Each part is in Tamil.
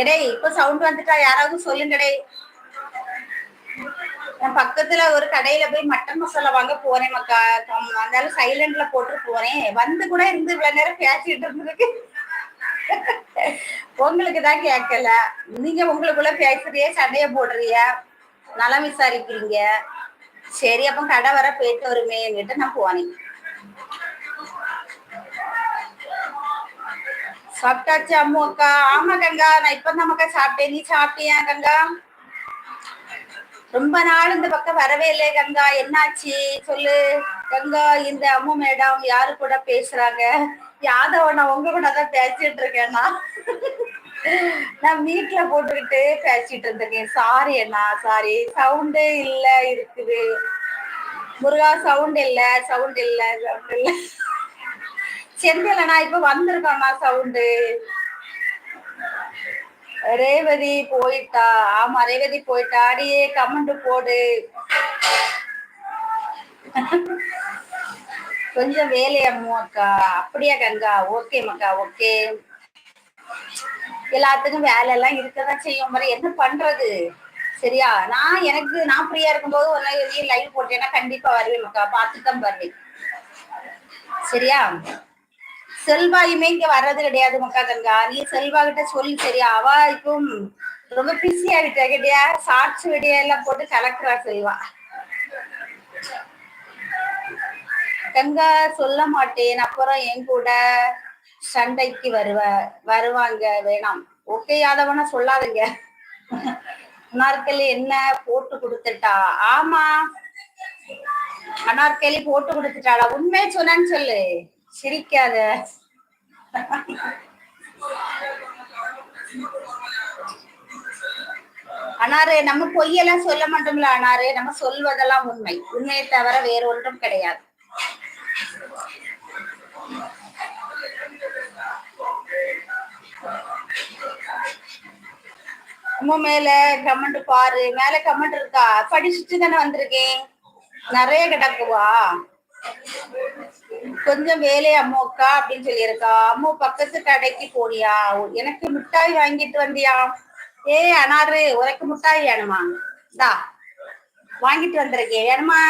எடே இப்ப சவுண்ட் வந்துட்டா யாராவது சொல்லுங்கடே. நான் பக்கத்துல ஒரு கடையில போய் மட்டன் மசாலா வாங்க போறேன் மக்கா. அதனால சைலண்ட்ல போட்டு போறேன். வந்து கூட இருந்து இவ்வளவு நேரம் பேசிட்டு இருந்ததுக்கு உங்களுக்கு தான் கேட்கல நீங்க உங்களுக்குள்ள பேசுறிய சண்டைய போடுறிய நலம் விசாரிக்கிறீங்க. சரி அப்ப கடை வர போயிட்டு வருமேன்னுட்டு நான் போனேன் சாப்பிட்டாச்சு அம்மு அக்கா ஆமா கங்கா. நான் இப்பதான் மக்கா சாப்பிட்டேன். நீ சாப்பிட்டியா கங்கா? ரொம்ப நாள் இந்த பக்கம் வரவே இல்லை கங்கா. என்னாச்சு? சொல்லு. கங்கா இந்த அம்மு மேடம் யாரு கூட பேசுறாங்க? யாதவ நான் உங்க கூட தான் பேசிட்டு இருக்கேன்னா நான். வீட்டுல போட்டுக்கிட்டு பேசிட்டு இருந்திருக்கேன். சாரி அண்ணா சாரி சவுண்டே இல்ல இருக்குது. முருகா சவுண்ட் இல்ல சவுண்ட் இல்ல சவுண்ட் இல்ல. செந்திலண்ணா இப்ப வந்திருக்காண்ணா சவுண்டு ரேவதி போயிட்டா. ஆமா ரேவதி போயிட்டா. அடியே கமெண்ட் போடு. கொஞ்சம் வேலையம்மோ அக்கா? அப்படியா கங்கா? ஓகே மக்கா ஓகே எல்லாத்துக்கும் வேலை எல்லாம் இருக்கதான் செய்யும். மாதிரி என்ன பண்றது? சரியா? நான் எனக்கு நான் ஃப்ரீயா இருக்கும்போது ஒரு லைவ் போட்டேன்னா கண்டிப்பா வருவேன் மக்கா. பார்த்துட்டு தான் வருவேன். சரியா? செல்வாயுமே இங்க வர்றது கிடையாது மக்கா கண்கா நீ செல்வா கிட்ட சொல்லி சரியா? அவ இப்போ ரொம்ப பிஸி ஆகிட்டா கேட்டியா? சாட்சி வெடிய எல்லாம் போட்டு கலக்குறா செல்வா கங்கா சொல்ல மாட்டேன். அப்புறம் என் கூட சண்டைக்கு வருவ வருவாங்க வேணாம். ஓகே யாதவனா சொல்லாதுங்க. அனார்கலி என்ன போட்டு கொடுத்துட்டா? ஆமா. அனார்கலி போட்டு கொடுத்துட்டாளா? உண்மையை சொன்னான்னு சொல்லு. சிரிக்காத. அனாரு நம்ம பொய்யெல்லாம் சொல்ல மாட்டோம்ல அனாரு. நம்ம சொல்வதெல்லாம் உண்மை. உண்மையை தவிர வேற ஒன்றும் கிடையாது. நம்ம மேல கமெண்ட் பாரு. மேல கமெண்ட் இருக்கா? படிச்சுட்டு தானே வந்திருக்கேன். நிறைய கிடக்குவா? கொஞ்சம் வேலை அம்மாக்கா அப்படின்னு சொல்லியிருக்கா. அம்மா பக்கத்து கடைக்கு போனியா எனக்கு மிட்டாய் வாங்கிட்டு வந்தியா? ஏ அனாரு உனக்கு மிட்டாய் வேணுமா? தா வாங்கிட்டு வந்திருக்கே. வேணுமா?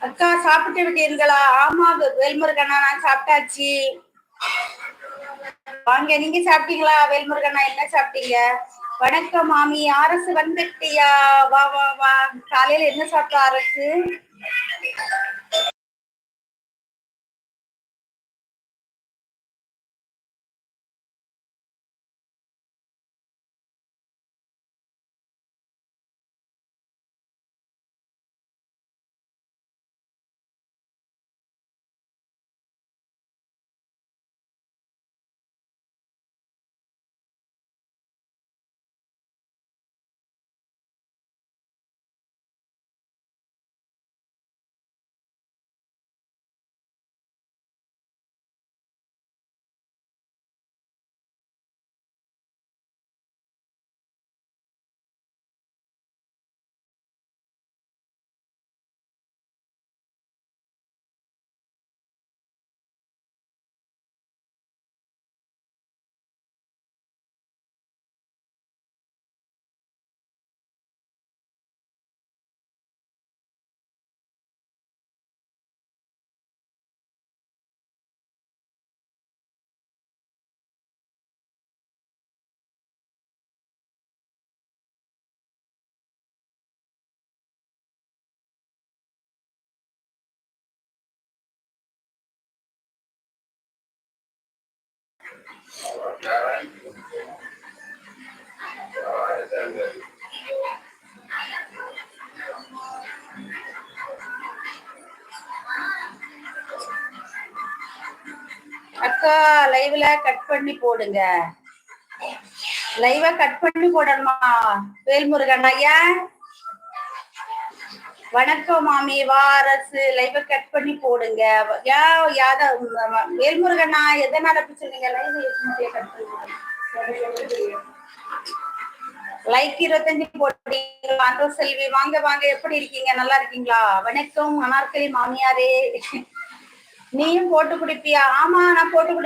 அக்கா சாப்பிட்டு விட்டீர்களா? ஆமா வேல்முருகண்ணா நான் சாப்பிட்டாச்சு. வாங்க நீங்க சாப்பிட்டீங்களா? வேல்முருகண்ணா என்ன சாப்பிட்டீங்க? வணக்கம் மாமி. அரசு வந்துட்டியா வா வா வா. காலையில என்ன சாப்பிட்டா அரசு? அக்கா லைவ்ல கட் பண்ணி போடுங்க. லைவ கட் பண்ணி போடணுமா? வேல்முருகன் ஐயா? வணக்கம் மாமி வாரசு லைவ கட் பண்ணி போடுங்க. யா யாத வேல்முருகண்ணா எதனால அப்படி சொன்னீங்க? லைவ் கட் பண்ணி லைக் இருபத்தஞ்சு போட்டீங்க அந்த செல்வி வாங்க வாங்க. எப்படி இருக்கீங்க? நல்லா இருக்கீங்களா? வணக்கம். அனார்கலி மாமியாரே. நீயும் போட்டு குடிப்பியா? ஆமா நான் போட்டு